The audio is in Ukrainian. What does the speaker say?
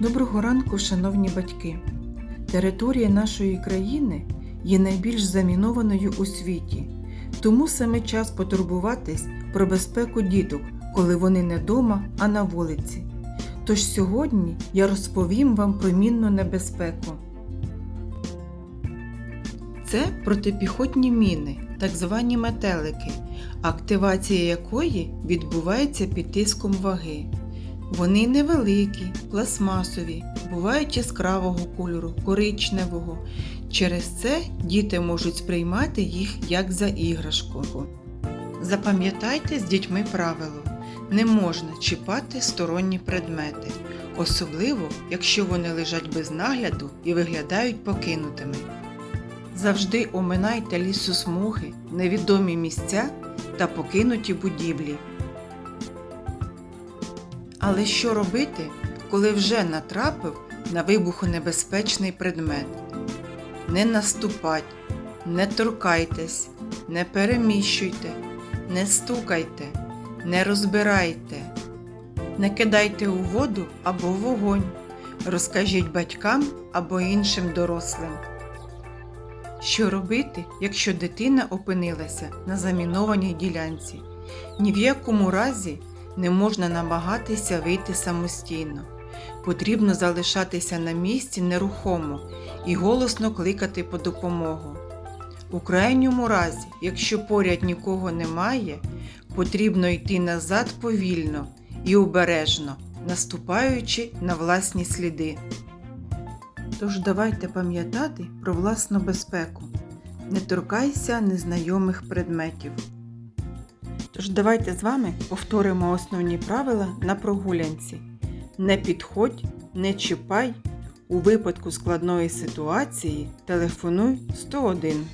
Доброго ранку, шановні батьки! Територія нашої країни є найбільш замінованою у світі, тому саме час потурбуватись про безпеку діток, коли вони не вдома, а на вулиці. Тож сьогодні я розповім вам про мінну небезпеку. Це протипіхотні міни, так звані метелики, активація якої відбувається під тиском ваги. Вони невеликі, пластмасові, бувають яскравого кольору, коричневого. Через це діти можуть сприймати їх як за іграшку. Запам'ятайте з дітьми правило: не можна чіпати сторонні предмети, особливо якщо вони лежать без нагляду і виглядають покинутими. Завжди оминайте лісосмуги, невідомі місця та покинуті будівлі. Але що робити, коли вже натрапив на вибухонебезпечний предмет? Не наступать, не торкайтесь, не переміщуйте, не стукайте, не розбирайте, не кидайте у воду або вогонь. Розкажіть батькам або іншим дорослим. Що робити, якщо дитина опинилася на замінованій ділянці? Ні в якому разі не можна намагатися вийти самостійно. Потрібно залишатися на місці нерухомо і голосно кликати по допомогу. У крайньому разі, якщо поряд нікого немає, потрібно йти назад повільно і обережно, наступаючи на власні сліди. Тож давайте пам'ятати про власну безпеку. Не торкайся незнайомих предметів. Тож давайте з вами повторимо основні правила на прогулянці. Не підходь, не чіпай. У випадку складної ситуації телефонуй 101.